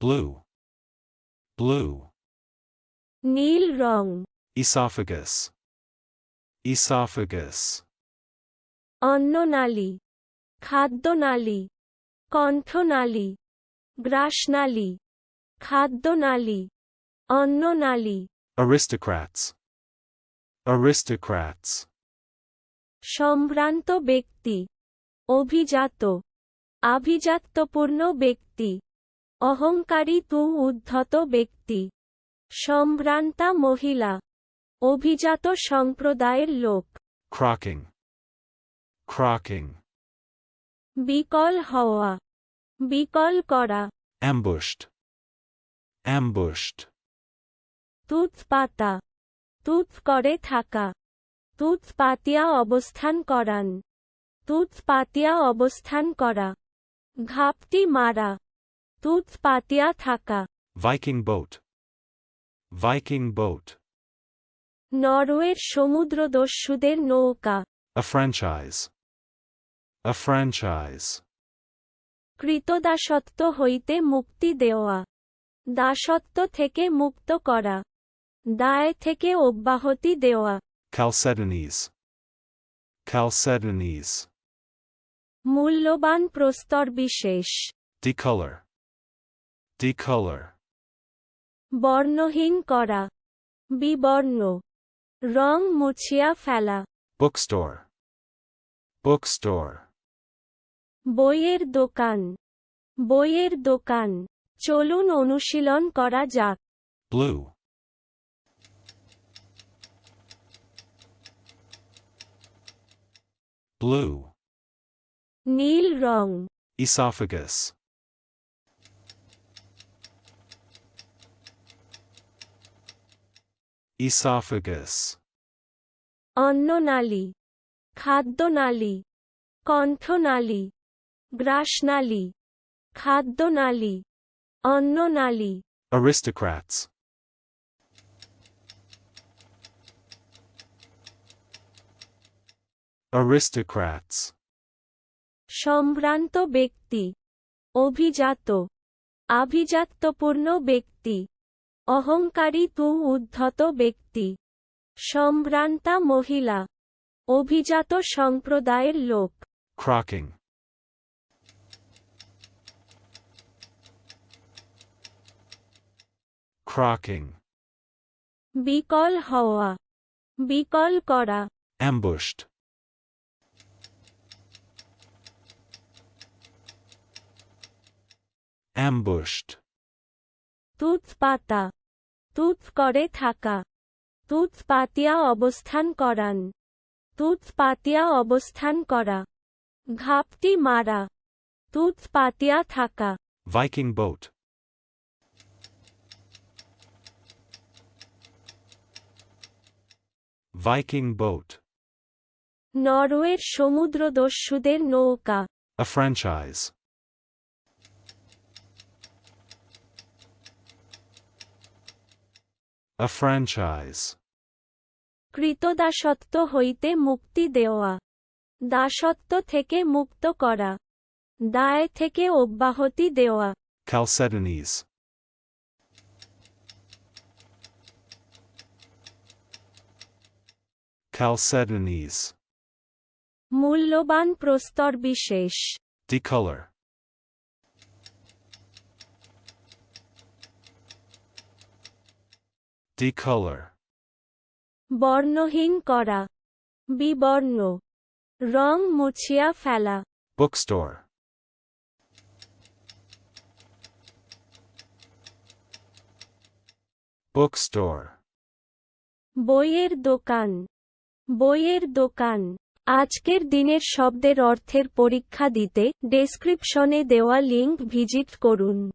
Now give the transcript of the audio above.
blue, blue, নীল রং esophagus, esophagus, অন্ননালী খাদ্যনালী কণ্ঠনালী গ্রাসনালী খাদ্যনালী অন্ননালী aristocrats, aristocrats, সম্ভ্রান্ত ব্যক্তি অভিজাত আভিজাত্যপূর্ণ ব্যক্তি অহংকারী তু উদ্ধত ব্যক্তি। সম্ভ্রান্তা মহিলা। অভিজাত সম্প্রদায়ের লোক। Crocking, crocking, বিকল হওয়া। বিকল করা। Ambushed, ambushed, তুত পাতা তুত করে থাকা। তুত পাতিয়া অবস্থান করান। তুত পাতিয়া অবস্থান করা। ঘাপটি মারা। তুত পাতিয়া থাকা Viking boat, Viking boat, নরওয়ের সমুদ্রদস্যুদের নৌকা a franchise, a franchise, কৃতদাসত্ব হইতে মুক্তি দেওয়া দাসত্ব থেকে মুক্ত করা দায় থেকে অব্যাহতি দেওয়া Chalcedonies, Chalcedonies, মূল্যবান প্রস্তর বিশেষ decolor, decolor, বর্ণহীন করা। বিবর্ণ। রং মুছিয়া ফেলা। Bookstore, bookstore, বইয়ের দোকান। বইয়ের দোকান। চলুন অনুশীলন করা যাক। Blue, blue, নীল রং। Esophagus, esophagus, অন্ননালী খাদ্যনালী কণ্ঠনালী গ্রাসনালী খাদ্যনালী অন্ননালী। Aristocrats, aristocrats, সম্ভ্রান্ত ব্যক্তি অভিজাত আভিজাত্যপূর্ণ ব্যক্তি। অহংকারী তু উদ্ধত ব্যক্তি। সম্ভ্রান্তা মহিলা। অভিজাত সম্প্রদায়ের লোক। Crocking, crocking, বিকল হওয়া। বিকল করা। Ambushed, ambushed, তুত পাতা তুত করে থাকা। তুত পাতিয়া অবস্থান করান। তুত পাতিয়া অবস্থান করা। ঘাপটি মারা। তুত পাতিয়া থাকা। ভাইকিং বোট ভাইকিং বোট নরওয়ের সমুদ্রদস্যুদের নৌকা। A franchise, a franchise, কৃতদাসত্ব হইতে মুক্তি দেওয়া। দাসত্ব থেকে মুক্ত করা। দায় থেকে অব্যাহতি দেওয়া। Chalcedonies, Chalcedonies, মূল্যবান প্রস্তর বিশেষ। Decolor, decolor, বর্ণহীন করা। বিবর্ণ। রং মুছিয়া ফেলা। Bookstore, bookstore, বইয়ের দোকান। বইয়ের দোকান। আজকের দিনের শব্দের অর্থের পরীক্ষা দিতে ডেসক্রিপশনে দেওয়া লিংক ভিজিট করুন।